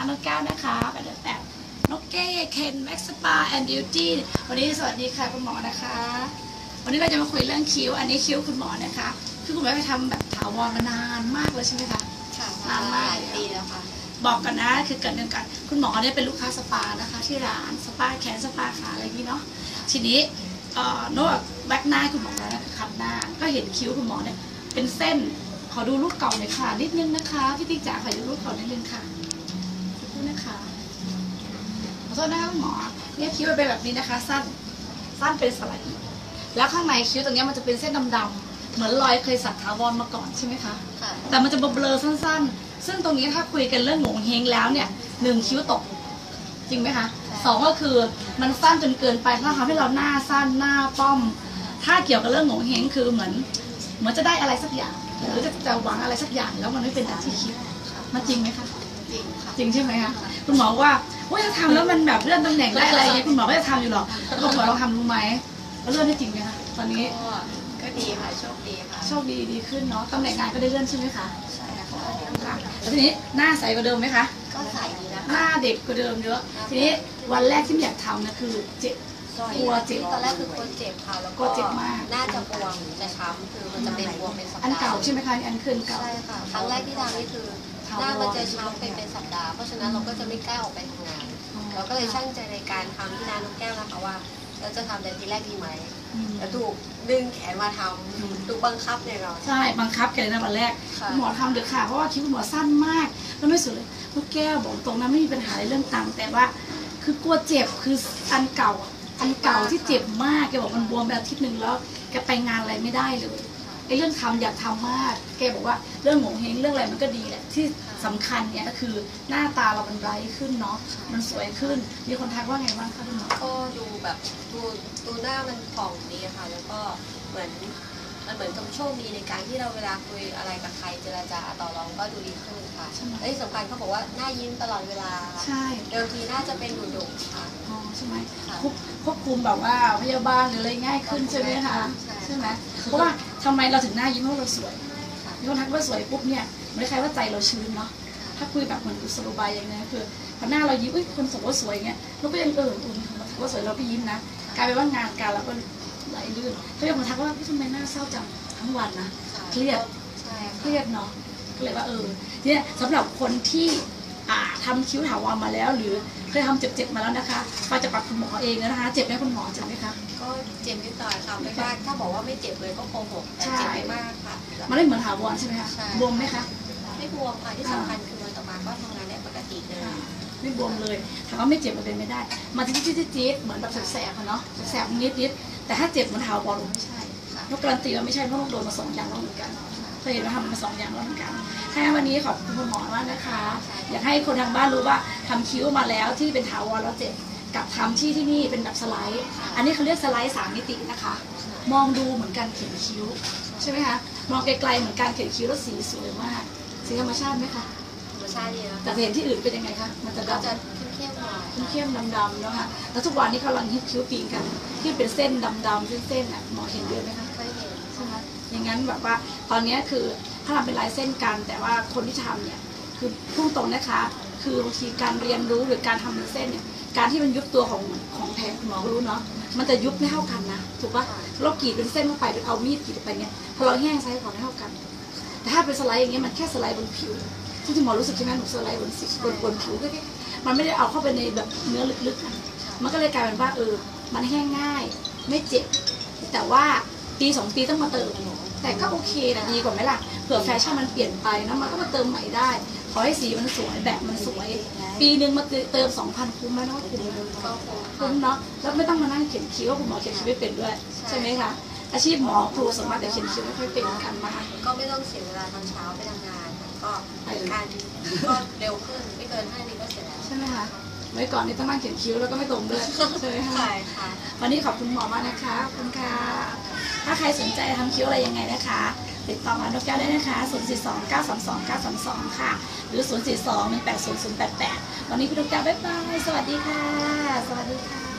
านนกแก้วนะคะไปเดินแบบนกเก้เคนแม็กซ์สปาแอนด์บิวตี้วันนี้สวัสดีค่ะคุณหมอนะคะ วันนี้เราจะมาคุยเรื่องคิ้ว อันนี้คิ้วคุณหมอนะคะ คือคุณหมอไปทำแบบถาวรมานานมากเลยใช่ไหมคะค่ะนานมากหลายปีแล้วค่ะบอกกันนะคือเกิดเดือนกันคุณหมอเนี่ยเป็นลูกค้าสปานะคะ ที่ร้านสปาแขนสปาขาอะไรอย่างนี้เนาะทีนี้เอ่อนอกจากแบ็กหน้าให้คุณหมอแล้วนะคัดหน้า ก็เห็นคิ้วคุณหมอเนี่ยเป็นเส้นขอดูรูปเก่าหน่อยค่ะนิดนึงนะคะพี่ติ๊กจ๋าขอดูรูปเก่านิดนึงค่ะขอบคุณ นะคะขอโทษนะคะคุณหมอเนี่ยคิ้วมันเป็นแบบนี้นะคะ สั้นสั้นเป็นสไลด์แล้วข้างในคิ้วตรงเนี้ยมันจะเป็นเส้นดำๆเหมือนรอยเคยสักถาวรมาก่อนใช่ไหมคะค่ะแต่มันจะเบลอๆสั้น ๆ ซึ่งตรงนี้ถ้าคุยกันเรื่องโงงเฮงแล้วเนี่ยหนึ่งคิ้วตก จริงไหมคะสองก็คือมันสั้นจนเกินไปถ้าทำให้เราหน้าสั้นหน้าป้อม ถ้าเกี่ยวกับเรื่องโงงเฮงคือเหมือนเหมือนจะได้อะไรสักอย่าง หรือจะจะหวังอะไรสักอย่างแล้วมันไม่เป็นอย่างที่คิดมันจริงไหมคะ จริงค่ะ จริงใช่ไหมคะคุณหมอว่าว่าจะทำแล้วมันแบบเลื่อนตำแหน่งได้อะไรอย่างเงี้ยคุณหมอก็จะทำอยู่หรอกแล้วคุณหมอลองทำรู้ไหมแล้วเลื่อนได้จริงไหมคะตอนนี้ก็ก็ดีค่ะโชคดีค่ะ โชคดีดีขึ้นเนาะตำแหน่งงานก็ได้เลื่อนใช่ไหมคะใช่ค่ะค่ะแล้วทีนี้หน้าใสกว่าเดิมไหมคะก็ใส่ดีนะหคะน้าเด็กกว่าเดิมเยอะทีนี้วันแรกที่ไม่อยากทำนะคือเจ็บกลัวเจ็บตอนแรกคือกลัวเจ็บค่ะแล้วกลัวเจ็บมากหน้าจะบวมจะช้ำคือมันจะเป็นบวมเป็นสัปดาห์อันเก่าใช่ไหมคะอันคืนเก่าใช่ค่ะครั้งแรกที่ทำนี่คือ หน้ามันจะช้ำไปเป็นสัปดาห์เพราะฉะนั้นเราก็จะไม่กล้าออกไปทำงาน เราก็เลยช่างใจในการทำที่ร้านนกแก้วนะคะว่า เราจะทำแต่ทีแรกดีไหมอืมแต่ถูกดึงแขนมาทำถูกบังคับในเรา ใช่บังคับแกเลยนะวันแรกค่ะ คุณหมอทำเด็กค่ะ เพราะว่าคิ้วคุณหมอสั้นมากแล้วไม่สวยเลยลูกแก้วบอกตรงนั้นไม่มีปัญหาในเรื่องตังค์แต่ว่า คือกลัวเจ็บคืออันเก่าอะอันเก่าที่เจ็บมากแกบอกมันบวมไปอาทิตย์หนึ่งแล้วแกไปงานอะไรไม่ได้เลยไอ้เรื่องทำอยากทำมาก แกบอกว่าเรื่องโงงเฮงเรื่องอะไรมันก็ดีแหละ ที่สำคัญเนี่ยก็คือหน้าตาเรามันไบรท์ขึ้นเนาะ มันสวยขึ้น มีคนทักว่าไงบ้างคะคุณหมอก็ดูแบบดูดูหน้ามันผ่องดีค่ะ แล้วก็เหมือนมันเหมือนกับโชคดีในการที่เราเวลาคุยอะไรกับใครเจรจาต่อรองก็ดูดีขึ้นค่ะใช่ไหมและที่สำคัญเขาบอกว่าหน้ายิ้มตลอดเวลา ใช่เดิมทีน่าจะเป็นดุดุค่ะอ๋อใช่ไหมค่ะควบควบคุมแบบว่าพยาบาลหรืออะไรง่ายขึ้นใช่ไหมคะ ใช่ใช่ไหม เพราะว่าทำไมเราถึงหน้ายิ้มเพราะเราสวยค่ะมีคนทักว่าสวยปุ๊บเนี่ยเหมือนใครว่าใจเราชื้นเนาะถ้าคุยแบบเหมือนกุศโลบายอย่างเงี้ยคือพอหน้าเรายิ้มเอ้ยคนสวยว่าสวยเงี้ยเราก็ยังเอออุ่นคนทักว่าสวยเราก็ยิ้มนะกลายเป็นว่างานการเราก็ไหลลื่นเขายังมาทักว่าพี่ทำไมหน้าเศร้าจังทั้งวันนะค่ะเครียดใช่เคค่ะรียดเนาะก็เลยว่าเออเนี่ยสำหรับคนที่อ่าทำคิ้วถาวรมาแล้ว หรือเคยทำเจ็บๆมาแล้วนะคะมาจากปากคุณหมอเองนะคะ เจ็บไหมคุณหมอเจ็บไหมคะ ก็เจ็บนิดหน่อยค่ะไม่มากถ้าบอกว่าไม่เจ็บเลยก็โกหกแต่ใช่เจ็บไม่มากค่ะ มันไม่เหมือนถาวรใช่ไหมคะ ใช่ บวมไหมคะ ไม่บวมค่ะที่สำคัญคือวันต่อมาก็ทำงานได้ปกติเลยอ่าไม่บวมเลย ถามว่าไม่เจ็บมันเป็นไม่ได้มาที่ที่จี๊ดๆเหมือนแบบแสบๆอะเนาะ แสบๆนิดๆแต่ถ้าเจ็บเหมือนถาวรไม่ใช่ค่ะนกการันตีว่าไม่ใช่เพราะนกโดนมาสองอย่างแล้วเหมือนกันเคยเห็นว่าทำมาสองอย่างแล้วเหมือนกันถ้างั้นวันนี้ขอบคุณคุณหมอมากนะคะ อยากให้คนทางบ้านรู้ว่าทำคิ้วมาแล้วที่เป็นถาวรแล้วเจ็บ กับทำที่ที่นี่เป็นแบบสไลด์ อันนี้เขาเรียกสไลด์สามมิตินะคะ มองดูเหมือนการเขียนคิ้วใช่ไหมคะมองไกลๆเหมือนการเขียนคิ้วแล้วสีสวยมากสีธรรมชาติไหมคะธรรมชาติดีนะแต่เห็นที่อื่นเป็นยังไงคะมันจะก็ดำจะเข้มๆหน่อยค่ะเข้มๆดำๆเนาะค่ะแล้วทุกวันนี้เขากำลังฮิตคิ้วปีนกัน ที่เป็นเส้นดำๆเส้นๆอะหมอเห็นเยอะไหมคะเคยเห็นใช่ไหมอย่างนั้นแบบว่าตอนนี้คือถ้าทำเป็นลายเส้นกัน แต่ว่าคนที่ทำเนี่ยคือพุ่งตรงนะคะ คือบางทีการเรียนรู้หรือการทำเป็นเส้นเนี่ยการที่มันยุบตัวของของแผลหมอรู้เนาะมันจะยุบไม่เท่ากันนะถูกปะเรากรีดเป็นเส้นเข้าไปเป็นเอามีดกรีดไปเนี่ยพอเราแห้งไซส์ของไม่เท่ากัน แต่ถ้าเป็นสไลด์อย่างเงี้ยมันแค่สไลด์บนผิวที่ที่หมอรู้สึกใช่ไหมหนูสไลด์บนสิบนบนผิวแค่มันไม่ได้เอาเข้าไปในแบบเนื้อลึกๆอะมันก็เลยกลายเป็นว่าเออมันแห้งง่าย ไม่เจ็บแต่ว่าปีสองปีต้องมาเติม แต่ก็โอเคนะดีกว่าไหมล่ะเผื่อแฟชั่นมันเปลี่ยนไปนะมันก็มาเติมใหม่ได้ ขอให้สีมันสวยแบบมันสวย ปีหนึ่งมาเติมสองพันคุ้มไหมเนาะคุ้มก็คงคุ้มเนาะแล้วไม่ต้องมานั่งเขียนคิ้วว่าคุณหมอเขียนคิ้วไม่เป็นด้วย ใช่ไหมคะอาชีพหมอครูสามารถแต่เขียนคิ้วไม่ค่อยเป็นกันนะคะก็ไม่ต้องเสียเวลาตอนเช้าไปทำงานก็ไปเลยการก็เร็วขึ้นไม่เกินห้านาทีก็เสร็จแล้วใช่ไหมคะไว้ก่อนนี่ต้องนั่งเขียนคิ้วแล้วก็ไม่ตรงด้วยใช่ไหมคะใช่ค่ะวันนี้ขอบคุณหมอมากนะคะขอบคุณค่ะ ถ้าใครสนใจทำคิ้วอะไรยังไงนะคะ ติดต่อมานกแก้วได้นะคะ 0 4 2 9 3 2 9 3 2 ค่ะ หรือ 0 4 2 1 8 0 0 8 8 วันนี้พี่นกแก้วบ๊ายบาย สวัสดีค่ะ สวัสดีค่ะ